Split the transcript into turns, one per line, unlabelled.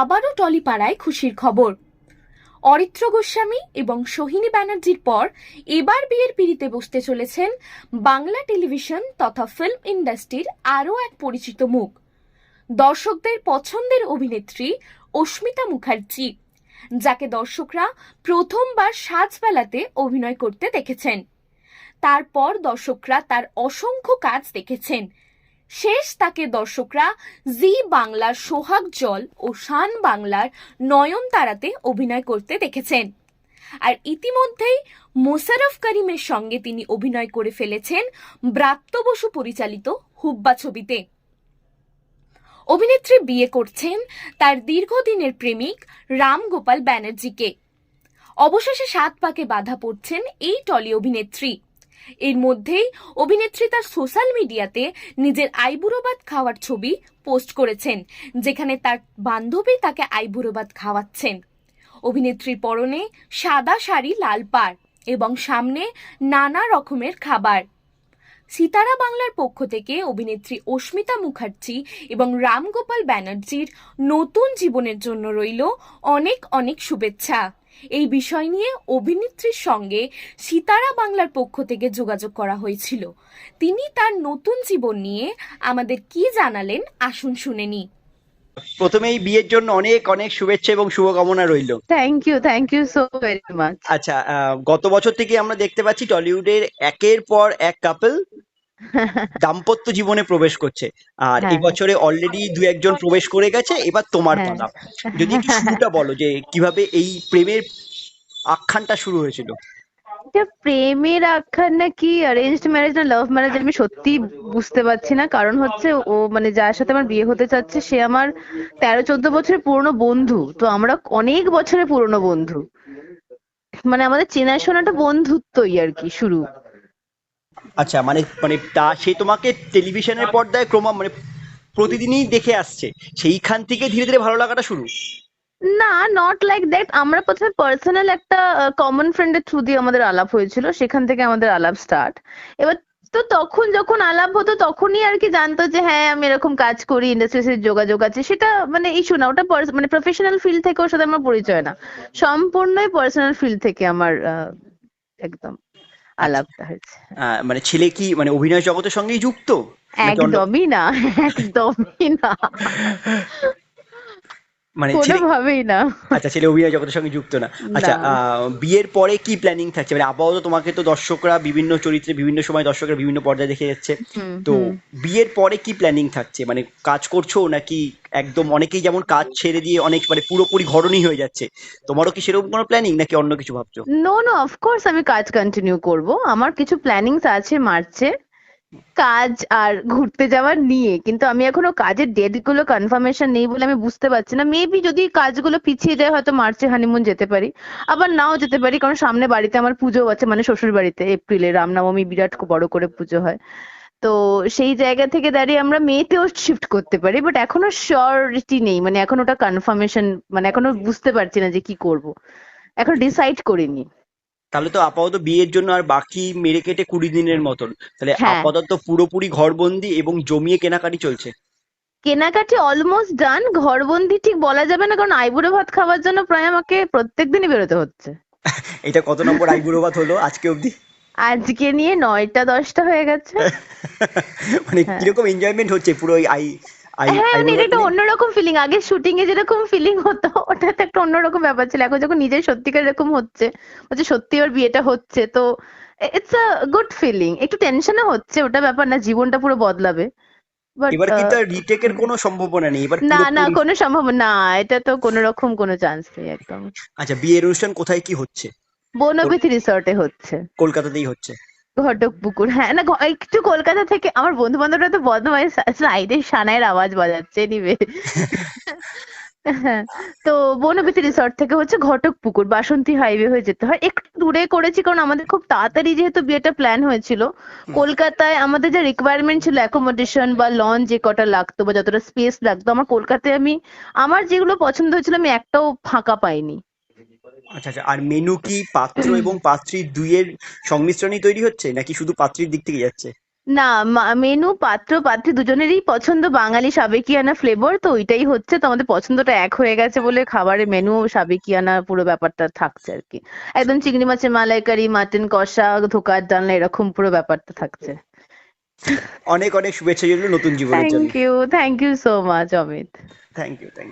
আবারও টলিপাড়ায় খুশির খবর। অরিত্র গোস্বামী এবং সোহিনী ব্যানার্জির পর এবার বিয়ের পিড়িতে বসতে চলেছেন বাংলা টেলিভিশন তথা ফিল্ম ইন্ডাস্ট্রির আরও এক পরিচিত মুখ। দর্শকদের পছন্দের অভিনেত্রী অস্মিতা মুখার্জি, যাকে দর্শকরা প্রথমবার সাজবেলাতে অভিনয় করতে দেখেছেন। তারপর দর্শকরা তার অসংখ্য কাজ দেখেছেন শেষ তাকে দর্শকরা জি বাংলার সোহাগ জল ও শান বাংলার নয়ন তারাতে অভিনয় করতে দেখেছেন। আর ইতিমধ্যেই মোশারফ করিমের সঙ্গে তিনি অভিনয় করে ফেলেছেন ব্রাত্য বসু পরিচালিত হুব্বা ছবিতে। অভিনেত্রী বিয়ে করছেন তার দীর্ঘদিনের প্রেমিক রামগোপাল ব্যানার্জিকে। অবশেষে সাত পাকে বাধা পড়ছেন এই টলি অভিনেত্রী। এর মধ্যেই অভিনেত্রী তার সোশ্যাল মিডিয়াতে নিজের আইবুড়োবাদ খাওয়ার ছবি পোস্ট করেছেন, যেখানে তার বান্ধবী তাকে আইবুড়োবাদ খাওয়াচ্ছেন। অভিনেত্রীর পরনে সাদা শাড়ি লাল পাড় এবং সামনে নানা রকমের খাবার। সিতারা বাংলার পক্ষ থেকে অভিনেত্রী অস্মিতা মুখার্জি এবং রামগোপাল ব্যানার্জির নতুন জীবনের জন্য রইল অনেক অনেক শুভেচ্ছা। এই বিষয় নিয়ে অভিনেত্রীর সঙ্গে সিতারা বাংলার পক্ষ থেকে যোগাযোগ করা হয়েছিল। তিনি তার নতুন জীবন নিয়ে আমাদের কি জানালেন আসুন শুনে নি
প্রথমেই বিয়ের জন্য অনেক অনেক শুভেচ্ছা এবং শুভকামনা রইল।
Thank you thank you so very much
আচ্ছা আহ, গত বছর থেকে আমরা দেখতে পাচ্ছি টলিউডের একের পর এক কাপল দাম্পত্য জীবনে প্রবেশ করছে। আর এই
হ্যাঁ।
বছরে অলরেডি দু একজন প্রবেশ করে গেছে এবার তোমার
হ্যাঁ।
পালা। যদি একটু শুরুটা বলো যে কীভাবে এই প্রেমের আখ্যানটা শুরু হয়েছিল?
এটা প্রেমের আখ্যান না কি অ্যারেঞ্জড ম্যারেজ না লাভ ম্যারেজ আমি সত্যি বুঝতে পারছি না। কারণ হচ্ছে ও মানে যার সাথে আমার বিয়ে হতে চাচ্ছে সে আমার তেরো চোদ্দ বছরের পুরনো বন্ধু। তো আমরা অনেক বছরের পুরনো বন্ধু। মানে আমাদের চেনাশোনাটা বন্ধুত্বই আর কি শুরু।
আচ্ছা মানে মানে তা সে তোমাকে টেলিভিশনের পর্দায় ক্রম মানে প্রতিদিনই দেখে আসছে। সেইখান থেকে ধীরে ধীরে ভালো লাগাটা শুরু?
না নট লাইক দ্যাট আমরা প্রথমে পার্সোনাল একটা কমন ফ্রেন্ডের থ্রু দিয়ে আমাদের আলাপ হয়েছিল সেখান থেকে আমাদের আলাপ স্টার্ট এবার তো তখন যখন আলাপ হতো তখনই আর কি জানতো যে হ্যাঁ আমি এরকম কাজ করি ইন্ডাস্ট্রিতে যোগাযোগ আছে। সেটা মানে ইস্যু না। ওটা মানে প্রফেশনাল ফিল্ড থেকে ওর সাথে আমার পরিচয় না। সম্পূর্ণই পার্সোনাল ফিল্ড থেকে আমার আহ, একদম। আলাপটা হয়েছে।
মানে ছেলে কি মানে অভিনয় জগতের সঙ্গেই যুক্ত?
একদমই না একদমই না।
মানে
কোনোভাবেই না।
আচ্ছা ছেলে অভিনয় জগতের সঙ্গে যুক্ত না। আচ্ছা বিয়ের পরে কি প্ল্যানিং থাকছে? মানে আপাতত তোমাকে তো দর্শকরা বিভিন্ন চরিত্রে বিভিন্ন সময় দর্শকরা বিভিন্ন পর্যায়ে দেখে যাচ্ছে। তো বিয়ের পরে কি প্ল্যানিং থাকছে? মানে কাজ করছ নাকি একদম অনেকেই যেমন কাজ ছেড়ে দিয়ে অনেক মানে পুরোপুরি ঘরণী হয়ে যাচ্ছে? তোমারও কি সেরকম কোনো প্ল্যানিং নাকি অন্য কিছু ভাবছ?
নো নো অফকোর্স আমি কাজ কন্টিনিউ করব। আমার কিছু প্ল্যানিংস আছে মার্চে। কাজ আর ঘুরতে যাওয়ার নিয়ে, কিন্তু আমি এখনও কাজের ডেটগুলো কনফার্মেশন নেই বলে আমি বুঝতে পারছি না। মেবি যদি কাজগুলো পিছিয়ে যায় হয়তো মার্চে হানিমুন যেতে পারি। আবার নাও যেতে পারি, কারণ সামনে বাড়িতে আমার পুজো আছে মানে শ্বশুর বাড়িতে এপ্রিলে রামনবমী বিরাট বড় করে পুজো হয়। তো সেই জায়গা থেকে দাঁড়িয়ে আমরা মেতেও শিফট করতে পারি বাট এখনও শিওরিটি নেই মানে এখন ওটা কনফার্মেশন মানে এখনও বুঝতে পারছি না যে কি করব। এখন ডিসাইড করিনি।
তাহলে তো আপাতত বিয়ের জন্য আর বাকি মেরে কেটে কুড়ি দিনের মতন। তাহলে
হ্যাঁ।
আপাতত পুরোপুরি ঘরবন্দি এবং জমিয়ে কেনাকাটি চলছে।
কেনাকাটি অলমোস্ট ডান ঘরবন্দি ঠিক বলা যাবে না কারণ আইবুড়ো ভাত খাওয়ার জন্য প্রায় আমাকে প্রত্যেকদিনই বেরোতে হচ্ছে।
এটা কত নম্বর আইবুড়ো ভাত হলো আজকে অবধি?
আজকে নিয়ে নয়টা দশটা হয়ে গেছে।
মানে
হ্যাঁ।
কীরকম এনজয়মেন্ট হচ্ছে পুরো ওই আই আই
হ্যাঁ মানে এটা একটা অন্যরকম ফিলিং আগে শুটিং এ যেরকম ফিলিং হতো ওটা তো একটা অন্যরকম ব্যাপার ছিল। এখন যখন নিজের সত্যিকার এরকম হচ্ছে সত্যি ওর বিয়েটা হচ্ছে তো ইটস আ গুড ফিলিং একটু টেনশনও হচ্ছে ওটা ব্যাপার না জীবনটা পুরো বদলাবে।
এবার রিটেকের কোনো সম্ভাবনা নেই? এবার
না না কোনো সম্ভাবনা না এটা তো কোনো রকম কোনো চান্স নেই একদম।
আচ্ছা বিয়ের অনুষ্ঠান কোথায় কি হচ্ছে?
বনবিথি রিসর্টে হচ্ছে।
কলকাতাতেই হচ্ছে।
ঘটকপুকুর হ্যাঁ না একটু কলকাতা থেকে আমার বন্ধু বান্ধবরা তো বদমাইশ সাইডে সানাইয়ের আওয়াজ বাজাচ্ছে নিবে তো বনবিথি রিসর্ট থেকে হচ্ছে ঘটকপুকুর বাসন্তী হাইওয়ে হয়ে যেতে হয়। একটু দূরে করেছি কারণ আমাদের খুব তাড়াতাড়ি যেহেতু বিয়েটা প্ল্যান হয়েছিল। কলকাতায় আমাদের যে রিকোয়ারমেন্ট ছিল অ্যাকোমোডেশন বা লন যে কটা লাগতো বা যতটা স্পেস লাগতো আমার কলকাতায় আমি আমার যেগুলো পছন্দ হয়েছিল আমি একটাও ফাঁকা পাইনি।
আচ্ছা আচ্ছা আর মেনু কি পাত্র এবং পাত্রী দুইয়ের সংমিশ্রণই তৈরি হচ্ছে নাকি শুধু পাত্রীর দিক থেকে যাচ্ছে?
না মেনু পাত্র পাত্রী দুজনেরই পছন্দ বাঙালি সাবেকিয়ানা ফ্লেভার তো ওইটাই হচ্ছে তো আমাদের পছন্দটা এক হয়ে গেছে বলে খাবারের মেনু সাবেকিয়ানা পুরো ব্যাপারটা থাকছে আর কি। একদম চিংড়ি মাছের মালাইকারি মাটন কষা ধোকার ডালনা এরকম পুরো ব্যাপারটা থাকছে।
অনেক অনেক শুভেচ্ছা জানালো নতুন জীবনের জন্য।
Thank you thank you so much Amit.
Thank you thank you